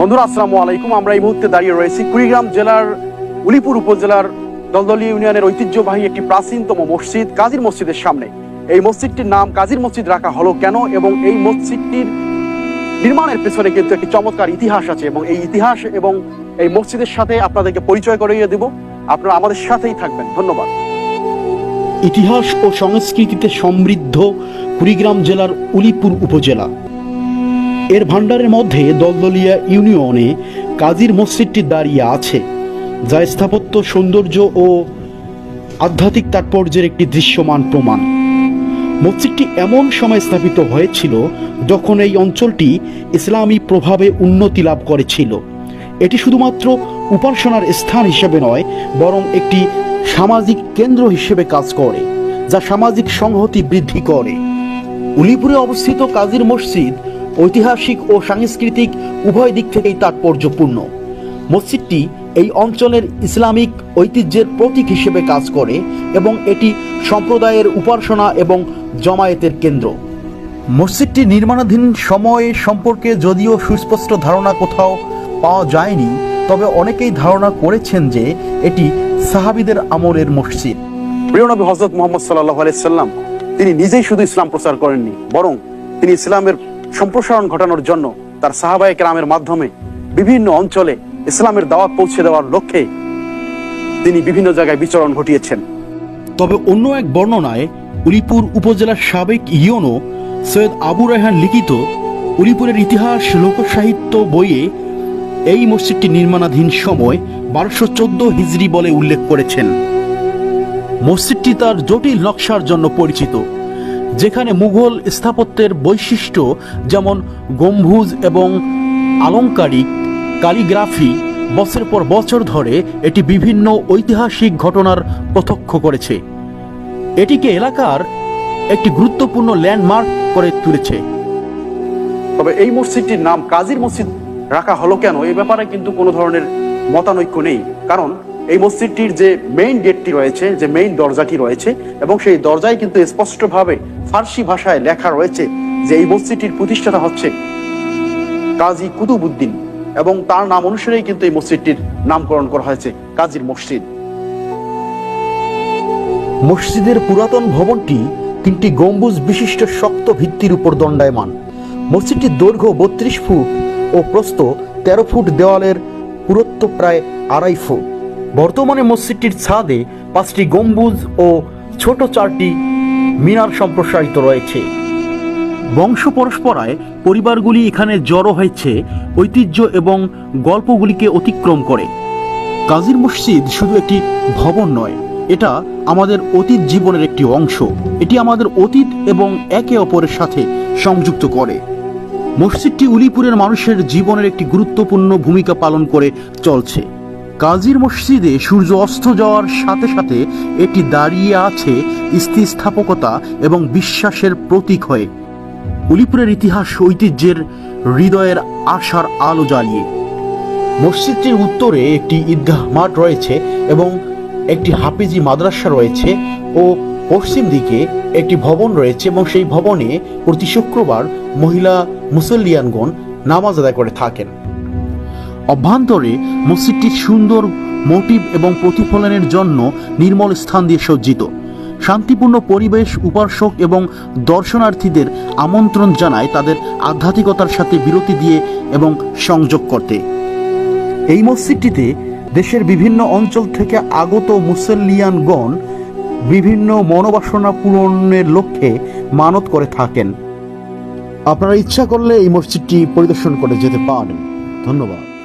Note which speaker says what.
Speaker 1: বন্ধুরা, আসসালামু আলাইকুম। আমরা এই মুহূর্তে দাঁড়িয়ে রয়েছি কুড়িগ্রাম জেলার উলিপুর উপজেলার দলদলি ইউনিয়নের ঐতিহ্যবাহী একটি প্রাচীনতম মসজিদ, কাজীর মসজিদের সামনে। এই মসজিদটির নাম কাজীর মসজিদ রাখা হলো কেন এবং এই মসজিদটির নির্মাণের পেছনে কিন্তু একটি চমৎকার ইতিহাস আছে এবং এই ইতিহাস এবং এই মসজিদের সাথে আপনাদেরকে পরিচয় করিয়ে দেব। আপনারা আমাদের সাথেই থাকবেন। ধন্যবাদ।
Speaker 2: ইতিহাস ও সংস্কৃতিতে সমৃদ্ধ কুড়িগ্রাম জেলার উলিপুর উপজেলা। এর ভাণ্ডারের মধ্যে দলদলিয়া ইউনিয়নে কাজীর মসজিদটি দাঁড়িয়ে আছে, যা স্থাপত্য, সৌন্দর্য ও আধ্যাত্মিক তাৎপর্যের একটি দৃশ্যমান প্রমাণ। মসজিদটি এমন সময় স্থাপিত হয়েছিল যখন এই অঞ্চলটি ইসলামী প্রভাবে উন্নতি লাভ করেছিল। এটি শুধুমাত্র উপাসনার স্থান হিসেবে নয়, বরং একটি সামাজিক কেন্দ্র হিসেবে কাজ করে, যা সামাজিক সংহতি বৃদ্ধি করে। উলিপুরে অবস্থিত কাজীর মসজিদ ঐতিহাসিক ও সাংস্কৃতিক উভয় দিক থেকেই তাৎপর্যপূর্ণ। মসজিদটি এই অঞ্চলের ইসলামিক ঐতিহ্যের প্রতীক হিসেবে কাজ করে এবং এটি সম্প্রদায়ের উপাসনা এবং জমায়েতের কেন্দ্র। মসজিদটি নির্মাণাধীন সময় সম্পর্কে যদিও সুস্পষ্ট ধারণা কোথাও পাওয়া যায়নি, তবে অনেকেই ধারণা করেছেন যে এটি সাহাবিদের আমলের মসজিদ।
Speaker 1: প্রিয় নবী হজরত মোহাম্মদ সাল্লাহ আলাইসাল্লাম তিনি নিজেই শুধু ইসলাম প্রচার করেননি, বরং তিনি ইসলামের সম্প্রসারণ ঘটানোর জন্য তার সাহাবায়ে কেরামের মাধ্যমে বিভিন্ন অঞ্চলে ইসলামের দাওয়াত পৌঁছে দেওয়ার লক্ষ্যে তিনি বিভিন্ন জায়গায় বিচরণ ঘটিয়েছেন।
Speaker 2: তবে অন্য এক বর্ণনায় উলিপুর উপজেলার সাবেক ইয়নো সৈয়দ আবু রেহান লিখিত উলিপুরের ইতিহাস, লোকসাহিত্য বইয়ে এই মসজিদটি নির্মাণাধীন সময় বারোশো চোদ্দ হিজড়ি বলে উল্লেখ করেছেন। মসজিদটি তার জটিল নকশার জন্য পরিচিত। যেখানে মুঘল স্থাপত্যের বৈশিষ্ট্য যেমন গম্বুজ এবং আলংকারিক কালিগ্রাফি বছর পর বছর ধরে এটি বিভিন্ন ঐতিহাসিক ঘটনার প্রত্যক্ষ করেছে। এটিকে এলাকার একটি গুরুত্বপূর্ণ ল্যান্ডমার্ক করে তুলেছে।
Speaker 1: তবে এই মসজিদটির নাম কাজীর মসজিদ রাখা হলো কেন? এই ব্যাপারে কিন্তু কোনো ধরনের মতানৈক্য নেই। কারণ এই মসজিদটির যে মেইন গেটটি রয়েছে, যে মেইন দরজাটি রয়েছে, এবং সেই দরজায় কিন্তু স্পষ্টভাবে ফার্সি ভাষায় লেখা রয়েছে যে এই মসজিদটির প্রতিষ্ঠাতা হচ্ছে কাজী কুতুবুদ্দিন এবং তার নাম অনুসারেই কিন্তু এই মসজিদটির নামকরণ করা হয়েছে, কাজীর মসজিদ।
Speaker 2: মসজিদের পুরাতন ভবনটি তিনটি গম্বুজ বিশিষ্ট শক্ত ভিত্তির উপর দণ্ডায়মান। মসজিদটির দৈর্ঘ্য বত্রিশ ফুট ও প্রস্থ তেরো ফুট দেওয়ালের পুরত্ব প্রায় আড়াই ফুট। বর্তমানে মসজিদটির ছাদে পাঁচটি গম্বুজ ও ছোট চারটি মিনার সম্প্রসারিত রয়েছে। বংশ পরস্পরায় পরিবারগুলি এখানে জড়ো হয়েছে, ঐতিহ্য এবং গল্পগুলিকে অতিক্রম করে। কাজীর মসজিদ শুধু একটি ভবন নয়, এটা আমাদের অতীত জীবনের একটি অংশ। এটি আমাদের অতীত এবং একে অপরের সাথে সংযুক্ত করে। মসজিদটি উলিপুরের মানুষের জীবনের একটি গুরুত্বপূর্ণ ভূমিকা পালন করে চলছে। কাজীর মসজিদে সূর্য অস্ত যাওয়ার সাথে সাথে এটি দাঁড়িয়ে আছে স্থিতিস্থাপকতা এবং বিশ্বাসের প্রতীক হয়ে উলিপুরের ইতিহাস ঐতিহ্যের হৃদয়ের আশার আলো জ্বালিয়ে। মসজিদটির উত্তরে একটি ঈদগাহ মাঠ রয়েছে এবং একটি হাফিজি মাদ্রাসা রয়েছে ও পশ্চিম দিকে একটি ভবন রয়েছে এবং সেই ভবনে প্রতি শুক্রবার মহিলা মুসল্লিয়ানগণ নামাজ আদায় করে থাকেন। অভ্যন্তরে মসজিদটি সুন্দর মোটিভ এবং প্রতিফলনের জন্য নির্মল স্থান দিয়ে সজ্জিত। শান্তিপূর্ণ পরিবেশ, উপাসক এবং দর্শনার্থীদের আমন্ত্রণ জানায় তাদের আধ্যাত্মিকতার সাথে বিরতি দিয়ে এবং সংযোগ করতে। এই মসজিদটিতে দেশের বিভিন্ন অঞ্চল থেকে আগত মুসল্লিয়ানগণ বিভিন্ন মনোবাসনা পূরণের লক্ষ্যে মানত করে থাকেন। আপনারা ইচ্ছা করলে এই মসজিদটি পরিদর্শন করে যেতে পারেন। ধন্যবাদ।